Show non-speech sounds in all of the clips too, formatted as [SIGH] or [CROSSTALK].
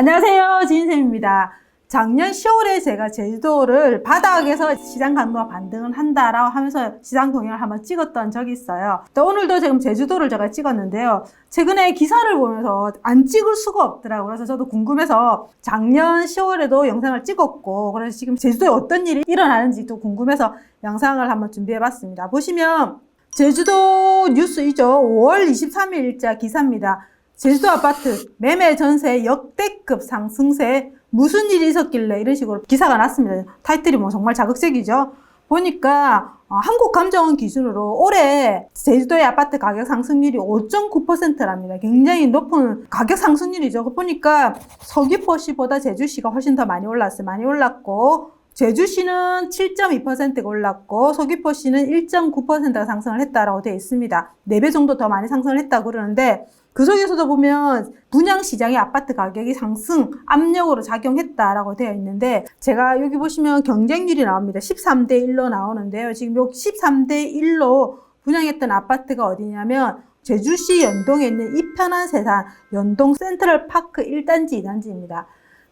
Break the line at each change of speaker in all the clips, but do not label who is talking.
안녕하세요. 지인쌤입니다. 작년 10월에 제가 제주도를 바닥에서 시장 강도가 반등을 한다라고 하면서 시장 동향을 한번 찍었던 적이 있어요. 또 오늘도 지금 제주도를 제가 찍었는데요. 최근에 기사를 보면서 안 찍을 수가 없더라고요. 그래서 저도 궁금해서 작년 10월에도 영상을 찍었고, 그래서 지금 제주도에 어떤 일이 일어나는지 또 궁금해서 영상을 한번 준비해 봤습니다. 보시면 제주도 뉴스이죠. 5월 23일자 기사입니다. 제주도 아파트 매매 전세 역대급 상승세 무슨 일이 있었길래 이런 식으로 기사가 났습니다. 타이틀이 뭐 정말 자극적이죠. 보니까 어, 한국감정원 기준으로 올해 제주도의 아파트 가격 상승률이 5.9%랍니다. 굉장히 높은 가격 상승률이죠. 그 보니까 서귀포시보다 제주시가 훨씬 더 많이 올랐어요. 많이 올랐고 제주시는 7.2%가 올랐고 서귀포시는 1.9%가 상승을 했다라고 되어 있습니다. 4배 정도 더 많이 상승을 했다고 그러는데 그 속에서도 보면 분양시장의 아파트 가격이 상승 압력으로 작용했다라고 되어 있는데 제가 여기 보시면 경쟁률이 나옵니다. 13대 1로 나오는데요. 지금 요 13대 1로 분양했던 아파트가 어디냐면 제주시 연동에 있는 이편한 세산 연동 센트럴 파크 1단지, 2단지입니다.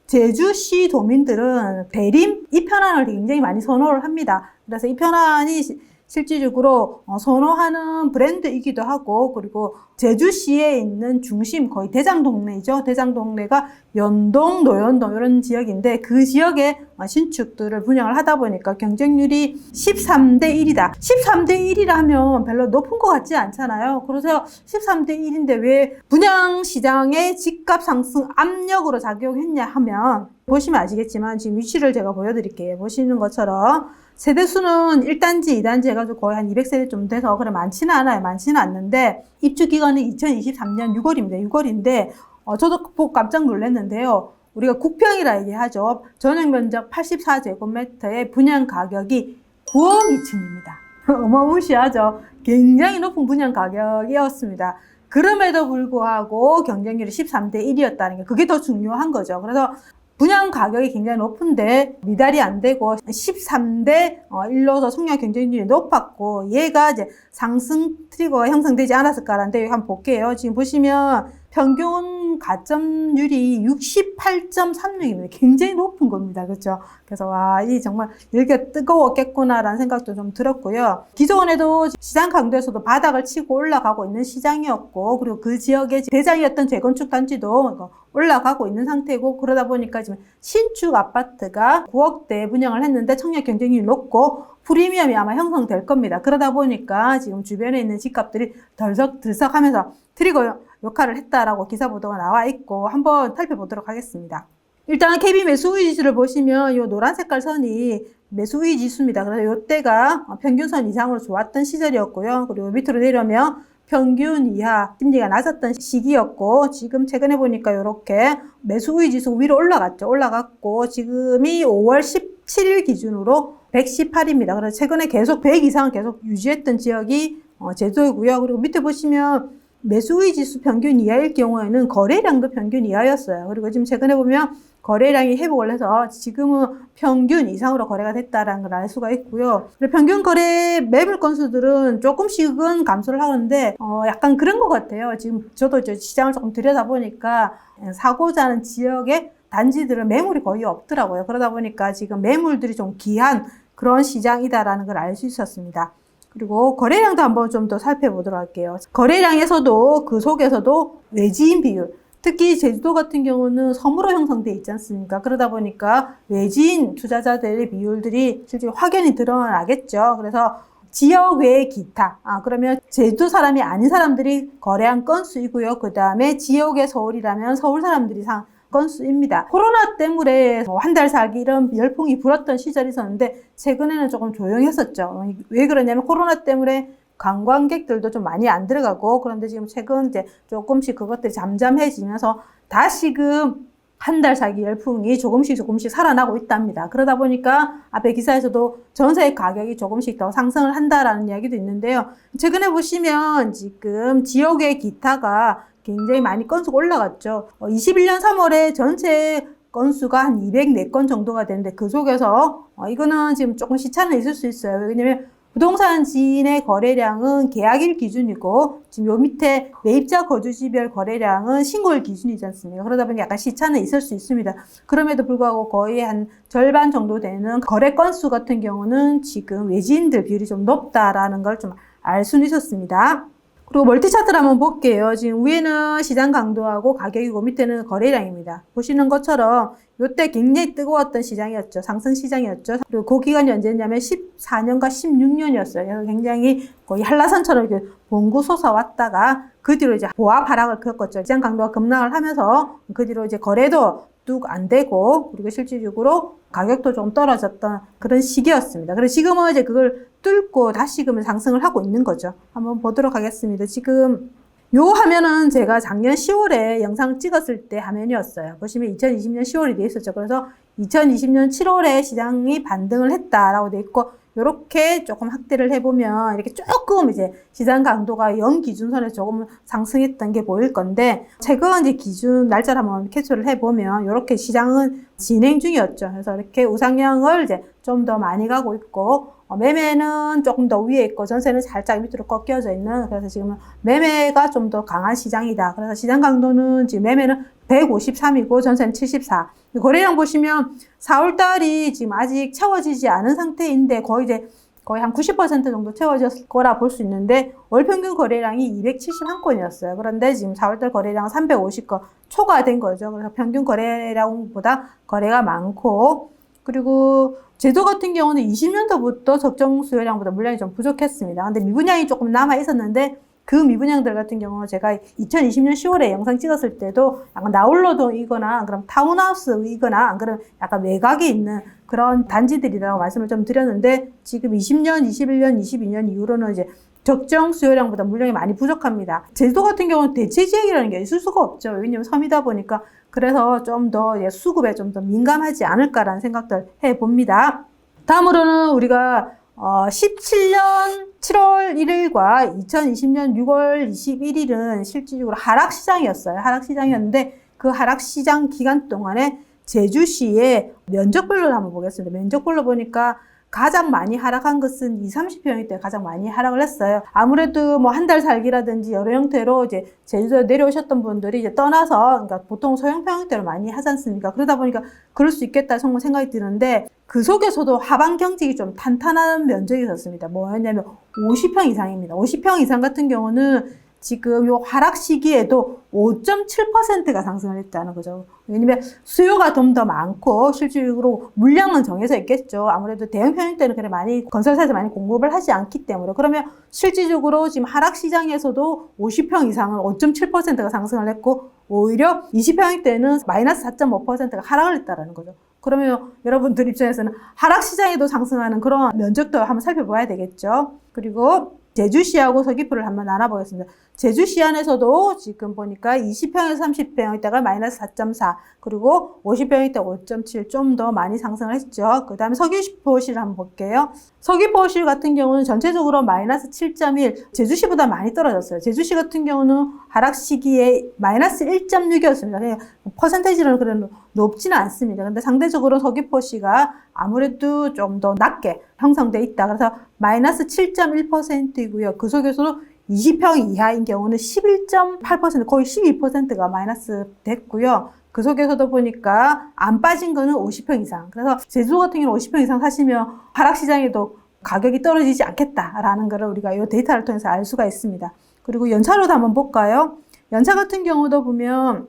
제주시 도민들은 대림 이편안을 굉장히 많이 선호를 합니다. 그래서 이편안이 실질적으로 어, 선호하는 브랜드이기도 하고 그리고 제주시에 있는 중심 거의 대장 동네이죠. 대장 동네가 연동, 노연동 이런 지역인데 그 지역에 어, 신축들을 분양을 하다 보니까 경쟁률이 13대 1이다. 13대 1이라면 별로 높은 것 같지 않잖아요. 그래서 13대 1인데 왜 분양 시장의 집값 상승 압력으로 작용했냐 하면 보시면 아시겠지만 지금 위치를 제가 보여드릴게요. 보시는 것처럼 세대 수는 1단지, 2단지 해가지고 거의 한 200세대 좀 돼서 그래 많지는 않아요. 많지는 않는데 입주 기간은 2023년 6월입니다. 6월인데 어, 저도 보고 깜짝 놀랐는데요. 우리가 국평이라 얘기하죠. 전용 면적 84제곱미터의 분양 가격이 9억 2천입니다. [LAUGHS] 어마무시하죠. 굉장히 높은 분양 가격이었습니다. 그럼에도 불구하고 경쟁률이 13대 1이었다는 게 그게 더 중요한 거죠. 그래서 분양 가격이 굉장히 높은데 미달이 안 되고 13대 1로서 어, 성장 경쟁률이 높았고 얘가 이제 상승 트리거가 형성되지 않았을까라는데 한번 볼게요. 지금 보시면 평균 가점률이 68.36입니다. 굉장히 높은 겁니다. 그렇죠? 그래서 와, 이 정말 이렇게 뜨거웠겠구나라는 생각도 좀 들었고요. 기존에도 시장 강도에서도 바닥을 치고 올라가고 있는 시장이었고 그리고 그 지역의 대장이었던 재건축 단지도 올라가고 있는 상태고 그러다 보니까 지금 신축 아파트가 9억대 분양을 했는데 청약 경쟁률이 높고 프리미엄이 아마 형성될 겁니다. 그러다 보니까 지금 주변에 있는 집값들이 덜썩들썩하면서 트리거 역할을 했다라고 기사 보도가 나와 있고 한번 살펴보도록 하겠습니다. 일단 KB 매수 우위 지수를 보시면 이 노란 색깔 선이 매수 우위 지수입니다. 그래서 이때가 평균선 이상으로 좋았던 시절이었고요. 그리고 밑으로 내려면 평균 이하 심리가 낮았던 시기였고 지금 최근에 보니까 이렇게 매수 우위 지수 위로 올라갔죠. 올라갔고 지금이 5월 17일 기준으로 118입니다. 그래서 최근에 계속 100 이상을 계속 유지했던 지역이 어, 제주도이고요. 그리고 밑에 보시면 매수의 지수 평균 이하일 경우에는 거래량도 평균 이하였어요. 그리고 지금 최근에 보면 거래량이 회복을 해서 지금은 평균 이상으로 거래가 됐다라는 걸 알 수가 있고요. 평균 거래 매물 건수들은 조금씩은 감소를 하는데 어 약간 그런 것 같아요. 지금 저도 이제 시장을 조금 들여다보니까 사고자 하는 지역의 단지들은 매물이 거의 없더라고요. 그러다 보니까 지금 매물들이 좀 귀한 그런 시장이다라는 걸 알 수 있었습니다. 그리고 거래량도 한번 좀 더 살펴보도록 할게요. 거래량에서도 그 속에서도 외지인 비율, 특히 제주도 같은 경우는 섬으로 형성돼 있지 않습니까? 그러다 보니까 외지인 투자자들의 비율들이 실제 확연히 드러나겠죠. 그래서 지역 외 기타. 아, 그러면 제주도 사람이 아닌 사람들이 거래한 건수이고요. 그 다음에 지역의 서울이라면 서울 사람들이 상, 건수입니다. 코로나 때문에 뭐 한달 살기 이런 열풍이 불었던 시절이 있었는데 최근에는 조금 조용했었죠. 왜 그러냐면 코로나 때문에 관광객들도 좀 많이 안 들어가고 그런데 지금 최근 이제 조금씩 그것들이 잠잠해지면서 다시금 한달 살기 열풍이 조금씩 조금씩 살아나고 있답니다. 그러다 보니까 앞에 기사에서도 전세 가격이 조금씩 더 상승을 한다라는 이야기도 있는데요. 최근에 보시면 지금 지역의 기타가 굉장히 많이 건수가 올라갔죠. 21년 어, 3월에 전체 건수가 한 204건 정도가 되는데 그 속에서 어, 이거는 지금 조금 시차는 있을 수 있어요. 왜냐면 부동산 지인의 거래량은 계약일 기준이고 지금 요 밑에 매입자 거주지별 거래량은 신고일 기준이지 않습니까? 그러다 보니 약간 시차는 있을 수 있습니다. 그럼에도 불구하고 거의 한 절반 정도 되는 거래 건수 같은 경우는 지금 외지인들 비율이 좀 높다라는 걸 좀 알 수는 있었습니다. 그리고 멀티 차트를 한번 볼게요. 지금 위에는 시장 강도하고 가격이고 밑에는 거래량입니다. 보시는 것처럼 이때 굉장히 뜨거웠던 시장이었죠. 상승 시장이었죠. 그리고 그 기간이 언제냐면 14년과 16년이었어요. 굉장히 거의 한라산처럼 이렇게 봉구 솟아 왔다가 그 뒤로 이제 보합 하락을 겪었죠. 시장 강도가 급락을 하면서 그 뒤로 이제 거래도 뚝 안 되고 그리고 실질적으로 가격도 좀 떨어졌던 그런 시기였습니다. 그래서 지금은 이제 그걸 뚫고 다시금 상승을 하고 있는 거죠. 한번 보도록 하겠습니다. 지금 요 화면은 제가 작년 10월에 영상 찍었을 때 화면이었어요. 보시면 2020년 10월이 돼 있었죠. 그래서 2020년 7월에 시장이 반등을 했다라고 돼 있고 이렇게 조금 확대를 해보면 이렇게 조금 이제 시장 강도가 0 기준선에 조금 상승했던 게 보일 건데 최근 이제 기준 날짜를 한번 캡처를 해보면 이렇게 시장은 진행 중이었죠. 그래서 이렇게 우상향을 이제 좀 더 많이 가고 있고 어, 매매는 조금 더 위에 있고 전세는 살짝 밑으로 꺾여져 있는 그래서 지금은 매매가 좀 더 강한 시장이다. 그래서 시장 강도는 지금 매매는 153이고 전세는 74. 거래량 보시면 4월 달이 지금 아직 채워지지 않은 상태인데 거의 이제 거의 한 90% 정도 채워졌을 거라 볼 수 있는데 월 평균 거래량이 271건이었어요. 그런데 지금 4월달 거래량은 350건 초과된 거죠. 그래서 평균 거래량보다 거래가 많고 그리고 제도 같은 경우는 20년도부터 적정 수요량보다 물량이 좀 부족했습니다. 근데 미분양이 조금 남아 있었는데 그 미분양들 같은 경우는 제가 2020년 10월에 영상 찍었을 때도 약간 나홀로도이거나 그럼 타운하우스이거나 안 그러면 약간 외곽에 있는 그런 단지들이라고 말씀을 좀 드렸는데 지금 20년, 21년, 22년 이후로는 이제 적정 수요량보다 물량이 많이 부족합니다. 제주도 같은 경우는 대체 지역이라는 게 있을 수가 없죠. 왜냐면 섬이다 보니까 그래서 좀 더 수급에 좀 더 민감하지 않을까라는 생각들 해봅니다. 다음으로는 우리가 어, 17년 7월 1일과 2020년 6월 21일은 실질적으로 하락시장이었어요. 하락시장이었는데 그 하락시장 기간 동안에 제주시의 면적별로 한번 보겠습니다. 면적별로 보니까 가장 많이 하락한 것은 2, 30평일 때 가장 많이 하락을 했어요. 아무래도 뭐 한 달 살기라든지 여러 형태로 이제 제주도에 내려오셨던 분들이 이제 떠나서 그러니까 보통 소형평 형태로 많이 하지 않습니까? 그러다 보니까 그럴 수 있겠다 정말 생각이 드는데 그 속에서도 하반 경직이 좀 탄탄한 면적이 있었습니다. 뭐였냐면 50평 이상입니다. 50평 이상 같은 경우는 지금 요 하락 시기에도 5.7%가 상승을 했다는 거죠. 왜냐면 수요가 좀 더 많고 실질적으로 물량은 정해져 있겠죠. 아무래도 대형 편입 때는 그래 많이 건설사에서 많이 공급을 하지 않기 때문에 그러면 실질적으로 지금 하락 시장에서도 50평 이상은 5.7%가 상승을 했고 오히려 20평일 때는 마이너스 4.5%가 하락을 했다라는 거죠. 그러면 여러분들 입장에서는 하락 시장에도 상승하는 그런 면적도 한번 살펴봐야 되겠죠. 그리고 제주시하고 서귀포를 한번 알아보겠습니다. 제주시 안에서도 지금 보니까 20평에서 30평이다가 마이너스 4.4 그리고 50평일 때5.7 좀 더 많이 상승을 했죠. 그 다음에 서귀포시를 한번 볼게요. 서귀포시 같은 경우는 전체적으로 마이너스 7.1 제주시보다 많이 떨어졌어요. 제주시 같은 경우는 하락 시기에 마이너스 1.6이었습니다. 퍼센테이지는 그래 높지는 않습니다. 근데 상대적으로 서귀포시가 아무래도 좀 더 낮게 형성돼 있다. 그래서 마이너스 7.1%이고요. 그 속에서도 20평 이하인 경우는 11.8% 거의 12%가 마이너스 됐고요. 그 속에서도 보니까 안 빠진 거는 50평 이상. 그래서 제주도 같은 경우는 50평 이상 사시면 하락시장에도 가격이 떨어지지 않겠다라는 것을 우리가 이 데이터를 통해서 알 수가 있습니다. 그리고 연차로도 한번 볼까요? 연차 같은 경우도 보면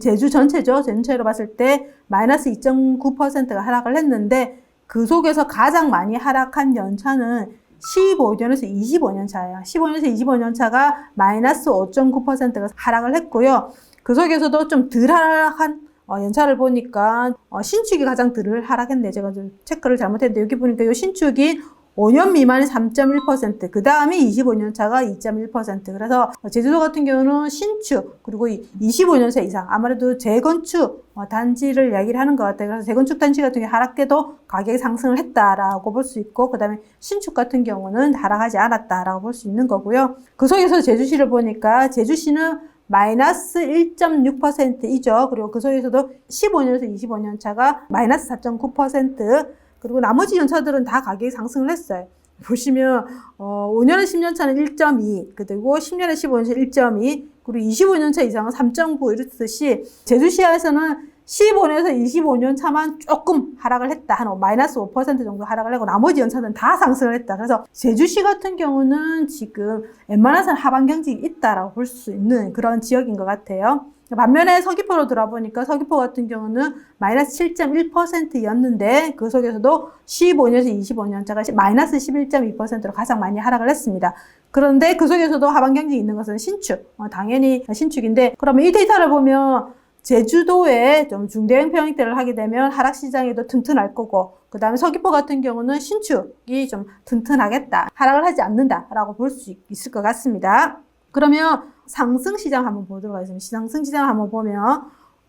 제주 전체죠. 전체로 봤을 때 마이너스 2.9%가 하락을 했는데 그 속에서 가장 많이 하락한 연차는 15년에서 25년 차예요. 15년에서 25년 차가 마이너스 5.9%가 하락을 했고요. 그 속에서도 좀 덜 하락한 어, 연차를 보니까 어, 신축이 가장 덜 하락했네. 제가 좀 체크를 잘못했는데 여기 보니까 이 신축이 5년 미만이 3.1%, 그 다음에 25년 차가 2.1%. 그래서 제주도 같은 경우는 신축, 그리고 25년 차 이상, 아무래도 재건축 어, 단지를 이야기를 하는 것 같아요. 그래서 재건축 단지 같은 경우 하락해도 가격이 상승을 했다라고 볼 수 있고, 그 다음에 신축 같은 경우는 하락하지 않았다라고 볼 수 있는 거고요. 그 속에서 제주시를 보니까 제주시는 마이너스 1.6%이죠. 그리고 그 속에서도 15년에서 25년 차가 마이너스 4.9%, 그리고 나머지 연차들은 다 가격이 상승을 했어요. [LAUGHS] 보시면 어, 5년에 10년 차는 1.2, 그리고 10년에 15년 차 1.2, 그리고 25년 차 이상은 3.9 이렇듯이 제주시야에서는 15년에서 25년 차만 조금 하락을 했다. 한 마이너스 5% 정도 하락을 하고 나머지 연차는 다 상승을 했다. 그래서 제주시 같은 경우는 지금 웬만해서는 하반 경직이 있다라고 볼 수 있는 그런 지역인 것 같아요. 반면에 서귀포로 돌아보니까 서귀포 같은 경우는 마이너스 7.1%였는데 그 속에서도 15년에서 25년차가 마이너스 11.2%로 가장 많이 하락을 했습니다. 그런데 그 속에서도 하반 경직이 있는 것은 신축, 어, 당연히 신축인데 그러면 이 데이터를 보면 제주도에 좀 중대형 평형대를 하게 되면 하락 시장에도 튼튼할 거고 그 다음에 서귀포 같은 경우는 신축이 좀 튼튼하겠다 하락을 하지 않는다라고 볼 수 있을 것 같습니다. 그러면 상승 시장 한번 보도록 하겠습니다. 상승 시장 한번 보면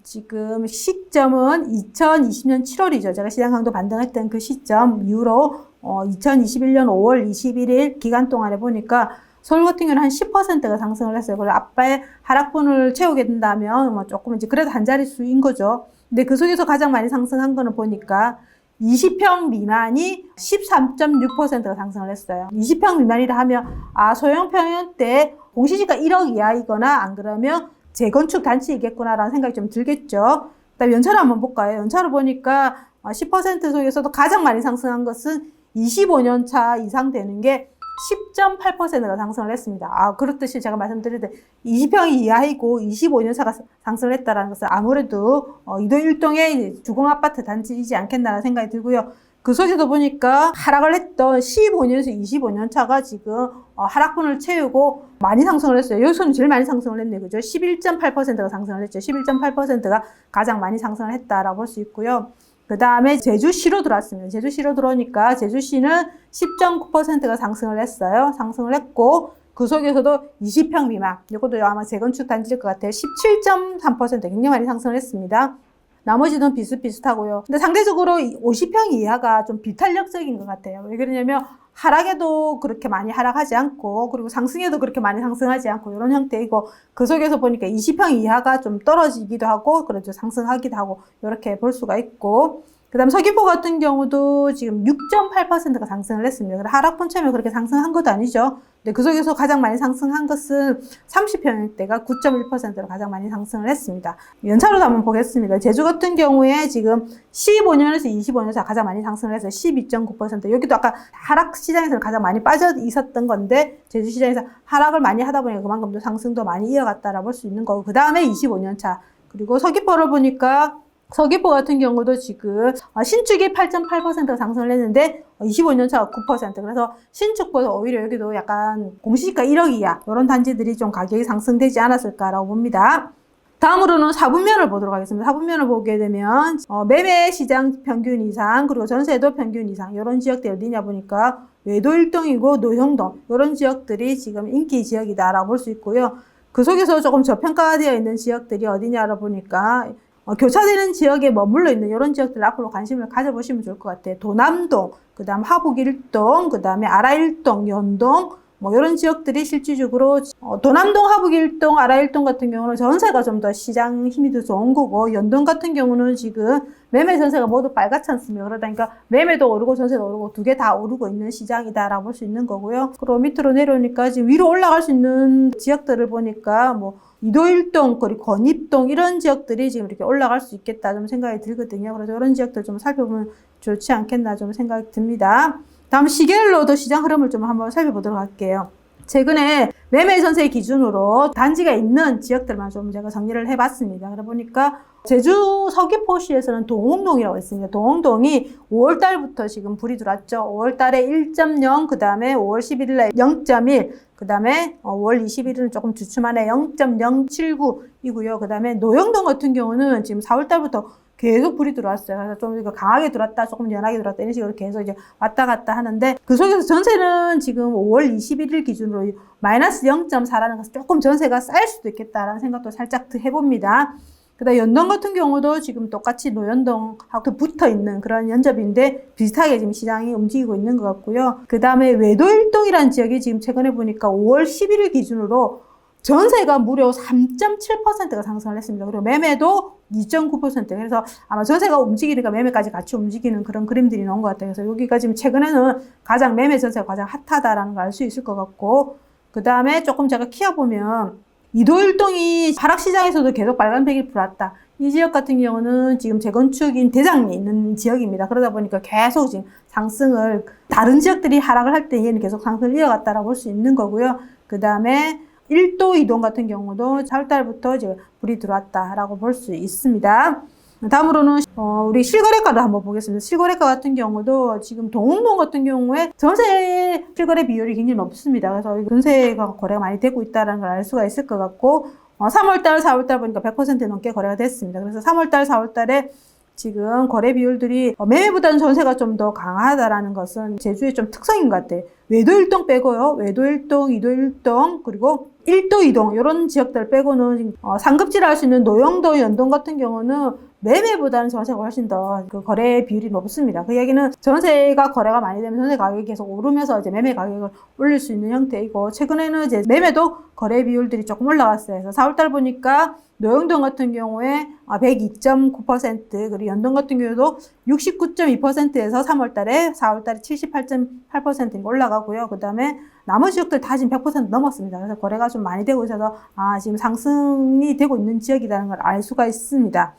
지금 시점은 2020년 7월이죠. 제가 시장 강도 반등했던 그 시점 이후로 어, 2021년 5월 21일 기간 동안에 보니까 서울 같은 경우는 한 10%가 상승을 했어요. 그리고 아빠의 하락분을 채우게 된다면 뭐 조금 이제 그래도 한 자릿수인 거죠. 근데 그 속에서 가장 많이 상승한 거는 보니까 20평 미만이 13.6%가 상승을 했어요. 20평 미만이라 하면 아 소형 평형 때 공시지가 1억 이하이거나 안 그러면 재건축 단지이겠구나라는 생각이 좀 들겠죠. 그다음 연차를 한번 볼까요? 연차를 보니까 10% 속에서도 가장 많이 상승한 것은 25년 차 이상 되는 게 10.8%가 상승을 했습니다. 아, 그렇듯이 제가 말씀드릴 때 20평이 이하이고 25년 차가 상승을 했다는 것은 아무래도 어, 이도 일동의 주공 아파트 단지이지 않겠나라는 생각이 들고요. 그 속에서 보니까 하락을 했던 15년에서 25년 차가 지금 어, 하락분을 채우고 많이 상승을 했어요. 여기서는 제일 많이 상승을 했네요. 그죠? 11.8%가 상승을 했죠. 11.8%가 가장 많이 상승을 했다라고 볼 수 있고요. 그 다음에 제주시로 들어왔습니다. 제주시로 들어오니까 제주시는 10.9%가 상승을 했어요. 상승을 했고, 그 속에서도 20평 미만, 이것도 아마 재건축 단지일 것 같아요. 17.3% 굉장히 많이 상승을 했습니다. 나머지는 비슷비슷하고요. 근데 상대적으로 50평 이하가 좀 비탄력적인 것 같아요. 왜 그러냐면 하락에도 그렇게 많이 하락하지 않고 그리고 상승에도 그렇게 많이 상승하지 않고 이런 형태이고 그 속에서 보니까 20평 이하가 좀 떨어지기도 하고 그렇죠 상승하기도 하고 이렇게 볼 수가 있고 그 다음 서귀포 같은 경우도 지금 6.8%가 상승을 했습니다. 하락분 처음에 그렇게 상승한 것도 아니죠. 근데 그 속에서 가장 많이 상승한 것은 30평대가 9.1%로 가장 많이 상승을 했습니다. 연차로도 한번 보겠습니다. 제주 같은 경우에 지금 15년에서 25년에서 가장 많이 상승을 했어요. 12.9%. 여기도 아까 하락 시장에서 가장 많이 빠져 있었던 건데 제주 시장에서 하락을 많이 하다 보니까 그만큼 또 상승도 많이 이어갔다라 볼수 있는 거고 그 다음에 25년 차 그리고 서귀포를 보니까 서귀포 같은 경우도 지금 아, 신축이 8.8%가 상승을 했는데 25년 차가 9% 그래서 신축보다 오히려 여기도 약간 공시지가 1억 이하 이런 단지들이 좀 가격이 상승되지 않았을까라고 봅니다. 다음으로는 사분면을 보도록 하겠습니다. 사분면을 보게 되면 어, 매매 시장 평균 이상 그리고 전세도 평균 이상 이런 지역들이 어디냐 보니까 외도 일동이고 노형동 이런 지역들이 지금 인기 지역이다라고 볼 수 있고요. 그 속에서 조금 저평가되어 있는 지역들이 어디냐를 보니까 어, 교차되는 지역에 머물러 있는 이런 지역들 앞으로 관심을 가져보시면 좋을 것 같아요. 도남동, 그 다음 하북일동, 그 다음에 아라일동, 연동, 뭐 이런 지역들이 실질적으로 어, 도남동, 하북일동, 아라일동 같은 경우는 전세가 좀 더 시장 힘이 더 좋은 거고 연동 같은 경우는 지금 매매 전세가 모두 빨갛지 않습니까? 그러다 보니까 매매도 오르고 전세도 오르고 두 개 다 오르고 있는 시장이다라고 볼 수 있는 거고요. 그리고 밑으로 내려오니까 지금 위로 올라갈 수 있는 지역들을 보니까 뭐 이도일동 그리고 건입동 이런 지역들이 지금 이렇게 올라갈 수 있겠다 좀 생각이 들거든요. 그래서 이런 지역들 좀 살펴보면 좋지 않겠나 좀 생각이 듭니다. 다음 시계열로도 시장 흐름을 좀 한번 살펴보도록 할게요. 최근에 매매 전세 기준으로 단지가 있는 지역들만 좀 제가 정리를 해봤습니다. 그러다 보니까 제주 서귀포시에서는 동홍동이라고 있습니다. 동홍동이 5월 달부터 지금 불이 들어왔죠. 5월 달에 1.0, 그 다음에 5월 11일에 0.1, 그 다음에 5월 21일은 조금 주춤하네 0.079이고요. 그 다음에 노영동 같은 경우는 지금 4월 달부터 계속 불이 들어왔어요. 그래서 좀 강하게 들어왔다, 조금 연하게 들어왔다, 이런 식으로 계속 이제 왔다 갔다 하는데, 그 속에서 전세는 지금 5월 21일 기준으로 마이너스 0.4라는 것은 조금 전세가 쌓일 수도 있겠다라는 생각도 살짝 해봅니다. 그 다음 연동 같은 경우도 지금 똑같이 노연동하고 붙어 있는 그런 연접인데 비슷하게 지금 시장이 움직이고 있는 것 같고요. 그 다음에 외도 일동이라는 지역이 지금 최근에 보니까 5월 11일 기준으로 전세가 무려 3.7%가 상승을 했습니다. 그리고 매매도 2.9% 그래서 아마 전세가 움직이니까 매매까지 같이 움직이는 그런 그림들이 나온 것 같아요. 그래서 여기가 지금 최근에는 가장 매매 전세가 가장 핫하다라는 걸 알 수 있을 것 같고 그 다음에 조금 제가 키워보면 이도일동이 하락시장에서도 계속 빨간색이 불었다. 이 지역 같은 경우는 지금 재건축인 대장이 있는 지역입니다. 그러다 보니까 계속 지금 상승을 다른 지역들이 하락을 할 때 얘는 계속 상승을 이어갔다라고 볼 수 있는 거고요. 그 다음에 1도 이동 같은 경우도 4월달부터 이제 불이 들어왔다라고 볼 수 있습니다. 다음으로는 어, 우리 실거래가도 한번 보겠습니다. 실거래가 같은 경우도 지금 동흥동 같은 경우에 전세 실거래 비율이 굉장히 높습니다. 그래서 전세가 거래가 많이 되고 있다는 걸 알 수가 있을 것 같고 어, 3월달, 4월달 보니까 100% 넘게 거래가 됐습니다. 그래서 3월달, 4월달에 지금 거래 비율들이 어, 매매보다는 전세가 좀 더 강하다라는 것은 제주의 좀 특성인 것 같아요. 외도 일동 빼고요. 외도 일동, 이도 일동, 그리고 일도 이동 이런 지역들 빼고는 어, 상급지를 할수 있는 노영도, 연동 같은 경우는 매매보다는 전세가 훨씬 더 그 거래 비율이 높습니다. 그 얘기는 전세가 거래가 많이 되면 전세 가격이 계속 오르면서 이제 매매 가격을 올릴 수 있는 형태이고 최근에는 이제 매매도 거래 비율들이 조금 올라왔어요. 그래서 4월달 보니까 노영동 같은 경우에 102.9% 그리고 연동 같은 경우도 69.2%에서 3월달에 4월달에 78.8% 올라가고요. 그 다음에 나머지 지역들 다 지금 100% 넘었습니다. 그래서 거래가 좀 많이 되고 있어서 아 지금 상승이 되고 있는 지역이라는 걸 알 수가 있습니다.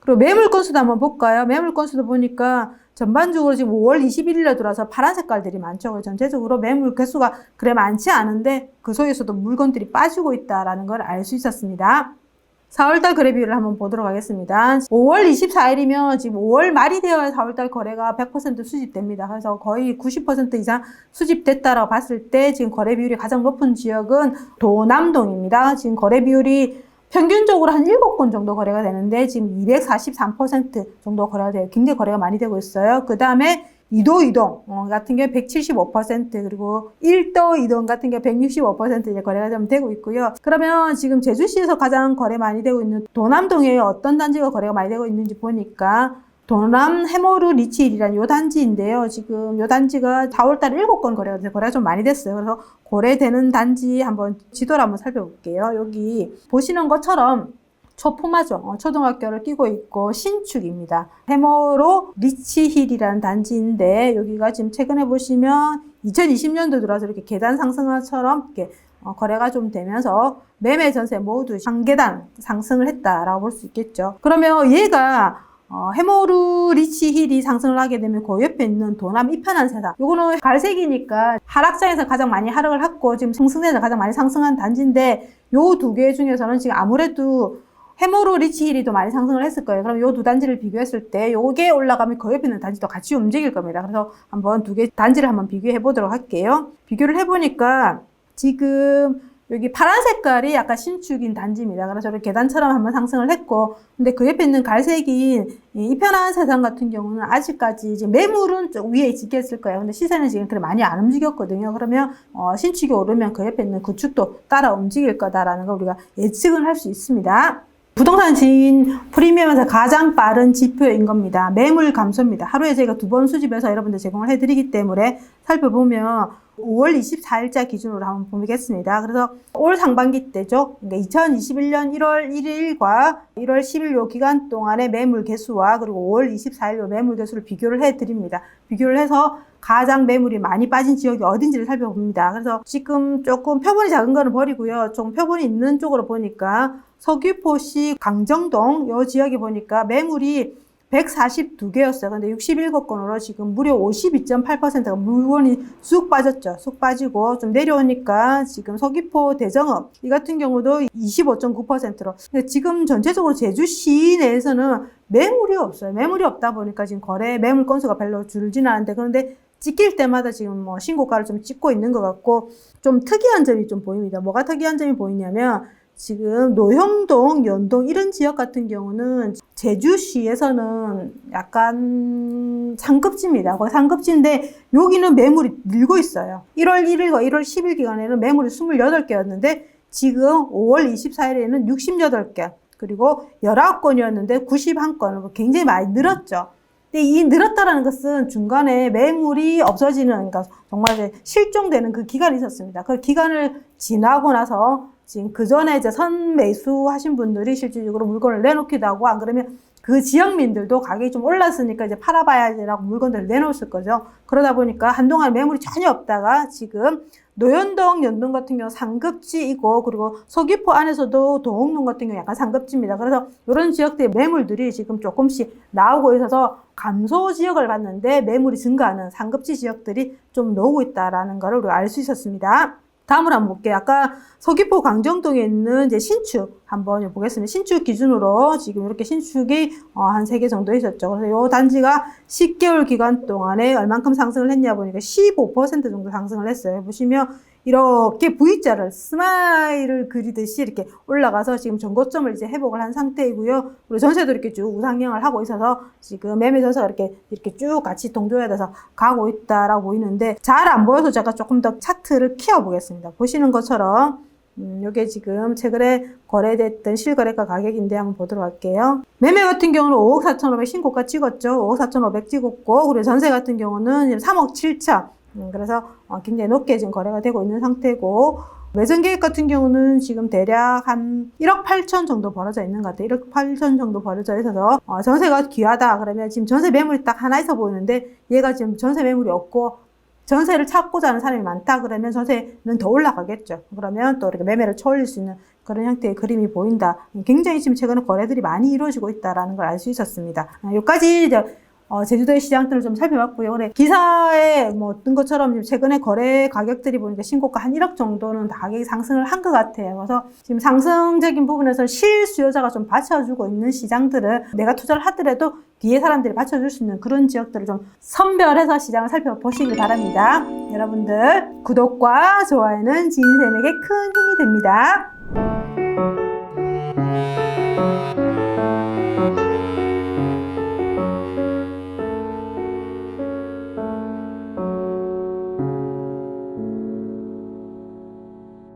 그리고 매물 건수도 한번 볼까요? 매물 건수도 보니까 전반적으로 지금 5월 21일에 들어와서 파란 색깔들이 많죠. 전체적으로 매물 개수가 그래 많지 않은데 그 속에서도 물건들이 빠지고 있다라는 걸 알 수 있었습니다. 4월달 거래 비율을 한번 보도록 하겠습니다. 5월 24일이면 지금 5월 말이 되어야 4월달 거래가 100% 수집됩니다. 그래서 거의 90% 이상 수집됐다라고 봤을 때 지금 거래 비율이 가장 높은 지역은 도남동입니다. 지금 거래 비율이 평균적으로 한 7건 정도 거래가 되는데 지금 243% 정도 거래가 돼요. 굉장히 거래가 많이 되고 있어요. 그 다음에 이도 이동 어, 같은 경우 175% 그리고 1도 이동 같은 경우 165% 이제 거래가 좀 되고 있고요. 그러면 지금 제주시에서 가장 거래 많이 되고 있는 도남동에 어떤 단지가 거래가 많이 되고 있는지 보니까 도남 해모루 리치힐이라는 요 단지인데요. 지금 요 단지가 4월달에 7건 거래가 돼서 거래가 좀 많이 됐어요. 그래서 거래되는 단지 한번 지도를 한번 살펴볼게요. 여기 보시는 것처럼 초포마죠. 어, 초등학교를 끼고 있고 신축입니다. 해머로 리치힐이라는 단지인데 여기가 지금 최근에 보시면 2020년도 들어와서 이렇게 계단 상승처럼 이렇게 어, 거래가 좀 되면서 매매 전세 모두 한 계단 상승을 했다라고 볼 수 있겠죠. 그러면 얘가 어, 해모루 리치 힐이 상승을 하게 되면 그 옆에 있는 도남 이편한 세상. 요거는 갈색이니까 하락장에서 가장 많이 하락을 했고 지금 상승세에서 가장 많이 상승한 단지인데 요 두 개 중에서는 지금 아무래도 해모로 리치 힐이 더 많이 상승을 했을 거예요. 그럼 요 두 단지를 비교했을 때 요게 올라가면 그 옆에 있는 단지도 같이 움직일 겁니다. 그래서 한번 두 개 단지를 한번 비교해 보도록 할게요. 비교를 해보니까 지금 여기 파란 색깔이 약간 신축인 단지입니다. 그래서 이렇게 계단처럼 한번 상승을 했고, 근데 그 옆에 있는 갈색인 이 편한 세상 같은 경우는 아직까지 지금 매물은 좀 위에 지켰을 거예요. 근데 시세는 지금 그렇게 많이 안 움직였거든요. 그러면 어, 신축이 오르면 그 옆에 있는 구축도 따라 움직일 거다라는 걸 우리가 예측을 할 수 있습니다. 부동산 지인 프리미엄에서 가장 빠른 지표인 겁니다. 매물 감소입니다. 하루에 저희가 두 번 수집해서 여러분들 제공을 해드리기 때문에 살펴보면 5월 24일자 기준으로 한번 보겠습니다. 그래서 올 상반기 때죠. 그러니까 2021년 1월 1일과 1월 10일 요 기간 동안의 매물 개수와 그리고 5월 24일 요 매물 개수를 비교를 해 드립니다. 비교를 해서 가장 매물이 많이 빠진 지역이 어딘지를 살펴봅니다. 그래서 지금 조금 표본이 작은 거는 버리고요. 좀 표본이 있는 쪽으로 보니까 서귀포시 강정동 요 지역에 보니까 매물이 142개였어요. 근데 67건으로 지금 무려 52.8%가 물건이 쑥 빠졌죠. 쑥 빠지고 좀 내려오니까 지금 서귀포 대정읍 이 같은 경우도 25.9%로. 근데 지금 전체적으로 제주시 내에서는 매물이 없어요. 매물이 없다 보니까 지금 거래 매물 건수가 별로 줄지는 않는데 그런데 찍힐 때마다 지금 뭐 신고가를 좀 찍고 있는 것 같고 좀 특이한 점이 좀 보입니다. 뭐가 특이한 점이 보이냐면 지금 노형동, 연동 이런 지역 같은 경우는 제주시에서는 약간 상급지입니다. 거의 상급지인데 여기는 매물이 늘고 있어요. 1월 1일과 1월 10일 기간에는 매물이 28개였는데 지금 5월 24일에는 68개 그리고 19건이었는데 91건 굉장히 많이 늘었죠. 근데 이 늘었다라는 것은 중간에 매물이 없어지는, 그러니까 정말 실종되는 그 기간이 있었습니다. 그 기간을 지나고 나서 지금 그 전에 이제 선매수 하신 분들이 실질적으로 물건을 내놓기도 하고 안 그러면 그 지역민들도 가격이 좀 올랐으니까 이제 팔아봐야지라고 물건들을 내놓았을 거죠. 그러다 보니까 한동안 매물이 전혀 없다가 지금 노현동 연동 같은 경우 상급지이고 그리고 서귀포 안에서도 도홍동 같은 경우 약간 상급지입니다. 그래서 이런 지역들의 매물들이 지금 조금씩 나오고 있어서 감소 지역을 봤는데 매물이 증가하는 상급지 지역들이 좀 나오고 있다라는 것을 우리가 알 수 있었습니다. 다음으로 한번 볼게요. 아까 서귀포 광정동에 있는 이제 신축 한번 보겠습니다. 신축 기준으로 지금 이렇게 신축이 어, 한 세 개 정도 있었죠. 그래서 이 단지가 10개월 기간 동안에 얼만큼 상승을 했냐 보니까 15% 정도 상승을 했어요. 보시면 이렇게 V자를 스마일을 그리듯이 이렇게 올라가서 지금 전고점을 이제 회복을 한 상태이고요. 그리고 전세도 이렇게 쭉 우상향을 하고 있어서 지금 매매 전세가 이렇게 이렇게 쭉 같이 동조해서 가고 있다라고 보이는데 잘 안 보여서 제가 조금 더 차트를 키워 보겠습니다. 보시는 것처럼 음, 요게 지금 최근에 거래됐던 실거래가 가격인데 한번 보도록 할게요. 매매 같은 경우는 5억 4,500 신고가 찍었죠. 5억 4,500 찍었고, 그리고 전세 같은 경우는 3억 7천. 음, 그래서 어, 굉장히 높게 지금 거래가 되고 있는 상태고, 매전 계획 같은 경우는 지금 대략 한 1억 8천 정도 벌어져 있는 것 같아요. 1억 8천 정도 벌어져 있어서 어, 전세가 귀하다. 그러면 지금 전세 매물이 딱 하나 있어 보이는데 얘가 지금 전세 매물이 없고 전세를 찾고자 하는 사람이 많다 그러면 전세는 더 올라가겠죠. 그러면 또 이렇게 매매를 쳐올릴 수 있는 그런 형태의 그림이 보인다. 굉장히 지금 최근에 거래들이 많이 이루어지고 있다라는 걸 알 수 있었습니다. 아, 여기까지 이제 어, 제주도의 시장들을 좀 살펴봤고요. 그래, 기사에 뭐 뜬 것처럼 최근에 거래 가격들이 보니까 신고가 한 1억 정도는 다 가격이 상승을 한 것 같아요. 그래서 지금 상승적인 부분에서 실수요자가 좀 받쳐주고 있는 시장들을 내가 투자를 하더라도 뒤에 사람들이 받쳐줄 수 있는 그런 지역들을 좀 선별해서 시장을 살펴보시길 바랍니다. 여러분들 구독과 좋아요는 지인쌤에게 큰 힘이 됩니다.